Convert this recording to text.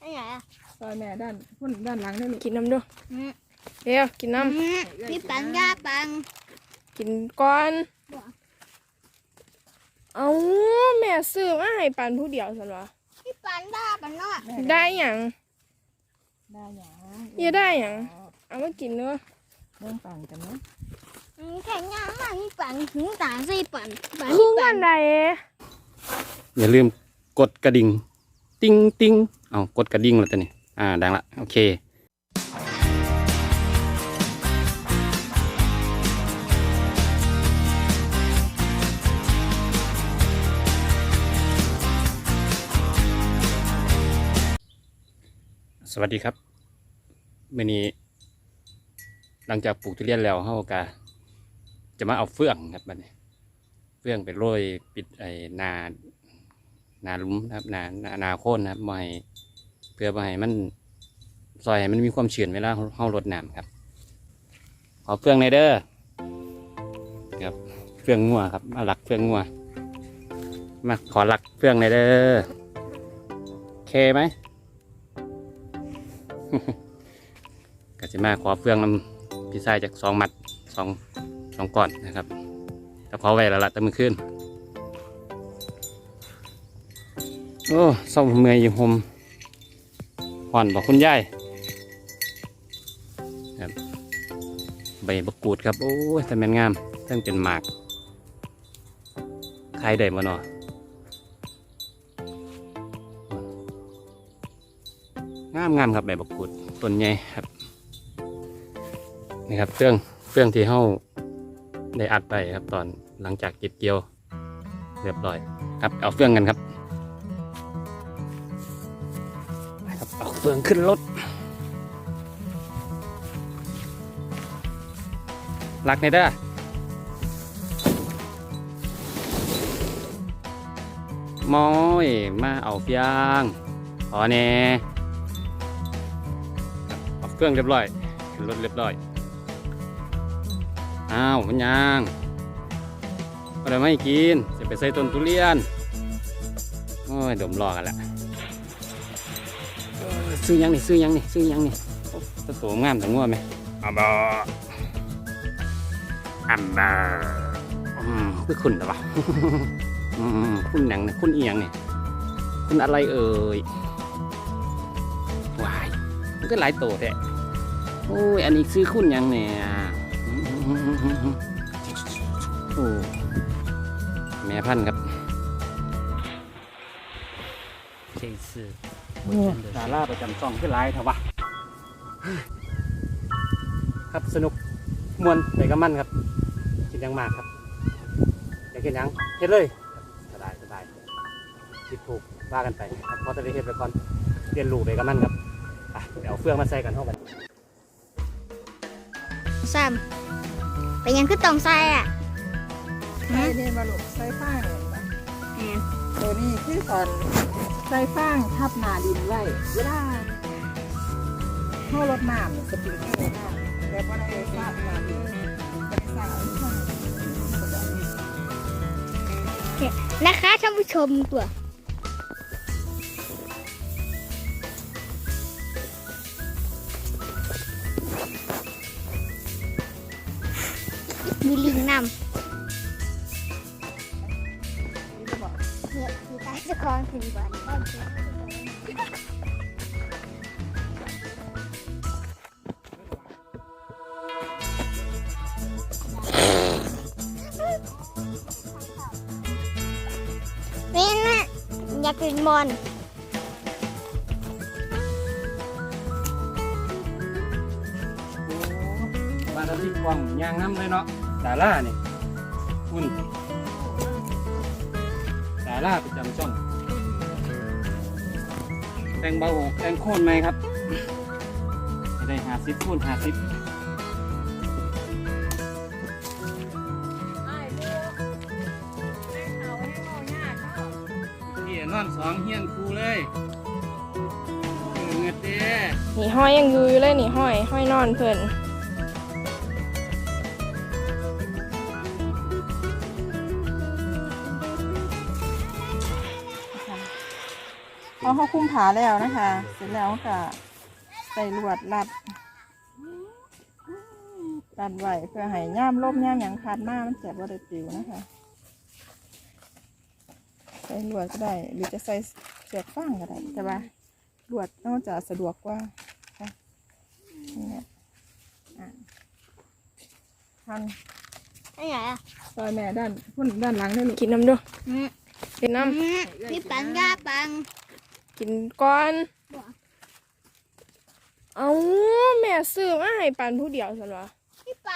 ไอ้ไหนอะซอยแม่ด้านพุ่นด้านหลังได้ลูกกินน้ำด้วยอืมเดี๋ยวกินน้อืมพี่ปังย่าปังำกินก่อนบ่เอาแม่ซื้อมาให้ปันผู้เดียวสันวะพี่ปังย่าปังเนาะได้หยังได้หยังอย่าได้หยังเอามากินเนาะเรื่องปังกันเนาะอืมแข่งย่ามากพี่ปังถึงต่างใส่ปังปังคือพี่ปักังนใดอย่าลืมกดกระดิ่ง ติ้งติ้งเอากดกระดิ่งแล้วตัวนี้อ่าดังละโอเคสวัสดีครับมื่อนี้ หลังจากปลูกทุเรียนแล้วเฮากะจะมาเอาเฟื่องครับบัดนี้ เฟื่องไปโรยปิดไอ้นา นาลุมครับนานานาโค่นนะครับให้เพื่อให้มันซอยให้มันมีความชื้นเวลาเฮารดน้ำครับ ขอเฟืองในเด้อครับเฟืองงัวครับมาหลักเฟืองงัวมาขอหลักเฟืองในเด้อเคไหมก็จะมาขอเฟืองนำพี่ชายจากสองมัดสองสองก่อนนะครับแต่ขอไว้แล้วละแต่มือขึ้น โอ้เศร้าเมื่อยอยู่หมห่อนบอกคุณยายครับใบบกกูดครับ โอ้ยแต่แม่นงามทั้งเป็นหมากขายได้มาเนาะงามงามครับใบบกกูดต้นใหญ่ครับนี่ครับเครื่องเครื่องที่เฮาได้อัดไปครับตอนหลังจากเก็บเกี่ยวเรียบร้อยครับเอาเฟื่องกันครับ เฟืองขึ้นรถลักในเด้อมอยมาเอาเฟียงขอแน่ครับเอาเฟืองเรียบร้อยขึ้นรถเรียบร้อยอ้าวมันยังอะไรไม่กินจะไปใส่ต้นทุเรียนโอ้ยดมรอกันและ ซื้อยังนี่ซื้อยังนี่ซื้อยังนี่ตัวตงามแต่งัวไหมอัมบาอัมบาอืคือคุณหรอวะคุณหนังเนี่ยคุณเอียงเนี่ยคุณอะไรเอ่ยวายมันก็หลายตัวแท้โอ้ยอันนี้ซื้อคุณยังเนี่ยโอ้แม่พันครับเจ ดา是ราประจำช่องขึ้นไลน์เถอะวะครับสนุกมวนไปกับมันครับกินยังมากครับ อยากกินยังเฮ็ดเลยสบายสบายคิดถูกว่ากันไปครับเพราะจะได้เฮ็ดไปก่อนเรียนรู้ไปกับมันครับอะเดี๋ยวเอาเฟืองมาใส่กันเท่ากันซ้ำเป็นยังคือต้องใส่อะใส่นี่มาลูกใส่ฟางเนี่ยนะแอน ตัวนี้คือตอนใส่ฟางทับนาดินไว้ เวลาเข้ารดน้ำสปริงเกอร์น้ำแล้วก็ได้ฟาดหนาดินก็ได้ใส่เอาข้างนะคะท่านผู้ชมตัวมีลิงนำ เพื่อที่ใต้สะคอนถึงบ้านบ้านเพื่อนนี่นะอยากกินบอลบ้านเราที่กว้างยางน้ำเลยเนาะดาราเนี่ยคุณ ดาราประจำช่อง แต่งเบาแต่งโค่นไหมครับให้ได้หาซิปคูณหาซิปพี่นอนสองเฮียนครูเลยเออเงือดเด้นี่ห้อยยังอยู่อยู่เลยนี่ห้อยห้อยนอนเพิ่นเอา อเขาคุ้มผาแล้วนะคะ เสร็จแล้วก็ใส่ลวดรัดรัดไว้เพื่อให้ย่ามล่มย่ามหยังขาดมามันจะบ่ได้ปลิวนะคะ ใส่ลวดก็ได้หรือจะใส่เสือกฟางก็ได้แต่ว่าลวดน่าจะสะดวกกว่าค่ะนี่แหละอะทันไอ้ไหนอะซอยแม่ด้านพุ่นด้านหลังได้ลูกกินน้ำด้วยอืมกินน้อืมพี่ปังยาปังำ กินก่อน เอาแม่ซื้อมาให้ปันผู้เดียวสันวะ